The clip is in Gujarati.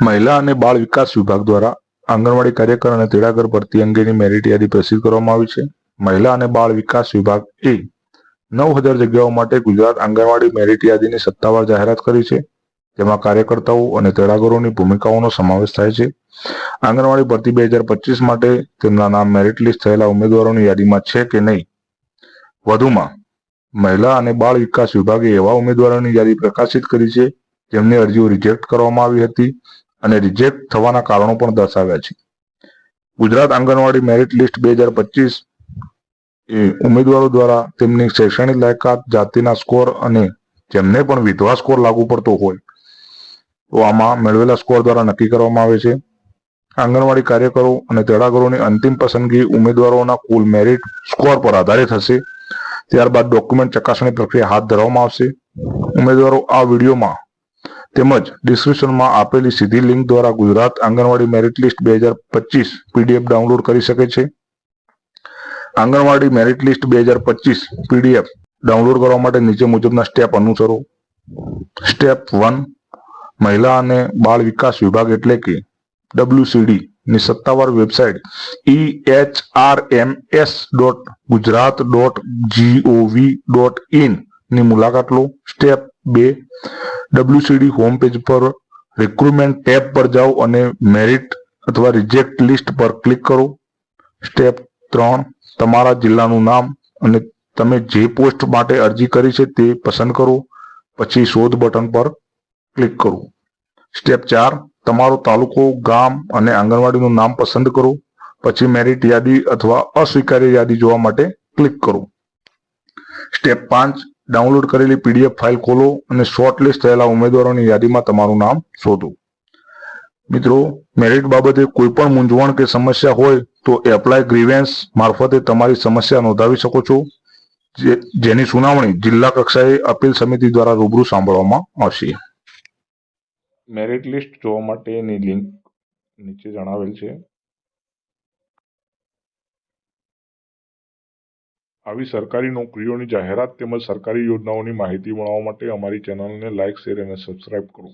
મહિલા અને બાળ વિકાસ વિભાગ દ્વારા આંગણવાડી કાર્યકર અને તેડાગર ભરતી અંગેની મેરિટ યાદી પ્રસિદ્ધ કરવામાં આવી છે. મહિલા અને બાળ વિકાસ વિભાગ એ નવ હજાર જગ્યાઓ માટે ગુજરાત આંગણવાડી મેરિટ યાદીની સત્તાવાર જાહેરાત કરી છે. જેમાં કાર્યકર્તાઓ અને તેડાગરોની ભૂમિકાઓનો સમાવેશ થાય છે. આંગણવાડી ભરતી બે હજાર પચીસ માટે તેમના નામ મેરિટ લિસ્ટ થયેલા ઉમેદવારોની યાદીમાં છે કે નહીં? વધુમાં, મહિલા અને બાળ વિકાસ વિભાગે એવા ઉમેદવારોની યાદી પ્રકાશિત કરી છે જેમની અરજીઓ રિજેક્ટ કરવામાં આવી હતી. અને રિજેક્ટ થવાના કારણો પણ દર્શાવ્યા છે. ગુજરાત આંગણવાડી મેરિટ લિસ્ટ બે હજાર પચીસ એ ઉમેદવારો દ્વારા તેમની શૈક્ષણિક લાયકાત, જાતિના સ્કોર અને જેમને પણ વિધવા સ્કોર લાગુ પડતો હોય, તો આમાં મેળવેલા સ્કોર દ્વારા નક્કી કરવામાં આવે છે. આંગણવાડી કાર્યકરો અને તેડાગરોની અંતિમ પસંદગી ઉમેદવારોના કુલ મેરિટ સ્કોર પર આધારિત હશે. ત્યારબાદ ડોક્યુમેન્ટ ચકાસણી પ્રક્રિયા હાથ ધરવામાં આવશે. ઉમેદવારો આ વિડીયોમાં તેમજ ડિસ્ક્રિપ્શનમાં આપેલી સીધી લિંક દ્વારા ગુજરાત આંગણવાડી મેરિટ લિસ્ટ બે હજાર પચીસ પીડીએફ ડાઉનલોડ કરી શકે છે. આંગણવાડી મેરિટ લિસ્ટ બે હજાર પચીસ પીડીએફ ડાઉનલોડ કરવા માટે નીચે મુજબના સ્ટેપ અનુસરો. સ્ટેપ વન મહિલા અને બાળ વિકાસ વિભાગ એટલે કે ડબ્લ્યુસીડી ની સત્તાવાર website E H R M S dot Gujarat dot GOV dot ઇનની મુલાકાત લો. સ્ટેપ બે ડબ્લ્યુસીડી હોમ પેજ પર રિક્રુટમેન્ટ ટેબ પર જાઓ અને મેરિટ અથવા રિજેક્ટ લિસ્ટ પર ક્લિક કરો. સ્ટેપ ત્રણ, તમારા જિલ્લાનું નામ અને તમે જે પોસ્ટ માટે અરજી કરી છે તે પસંદ કરો. પછી શોધ બટન પર ક્લિક કરો. સ્ટેપ ચાર, તમારો તાલુકો, ગામ અને આંગણવાડીનું નામ પસંદ કરો. પછી મેરિટ યાદી અથવા અસ્વીકાર્ય યાદી જોવા માટે ક્લિક કરો. સ્ટેપ પાંચ ડાઉનલોડ કરેલી પીડીએફ ફાઇલ ખોલો અને શોર્ટલિસ્ટ થયેલા ઉમેદવારોની યાદીમાં તમારું નામ શોધો. મિત્રો મેરિટ બાબતે કોઈ પણ મૂંઝવણ કે સમસ્યા હોય તો એપ્લાય ગ્રીવેન્સ મારફતે તમારી સમસ્યા નોંધાવી શકો છો જેની સુનાવણી જિલ્લા કક્ષાએ અપીલ સમિતિ દ્વારા રૂબરૂ સાંભળવામાં આવશે. મેરિટ લિસ્ટ જોવા માટેની લિંક નીચે જણાવેલ છે. આવી સરકારી નોકરીઓની જાહેરાત તેમજ સરકારી યોજનાઓની માહિતી મેળવવા માટે અમારી ચેનલને લાઇક, શેર અને સબસ્ક્રાઇબ કરો.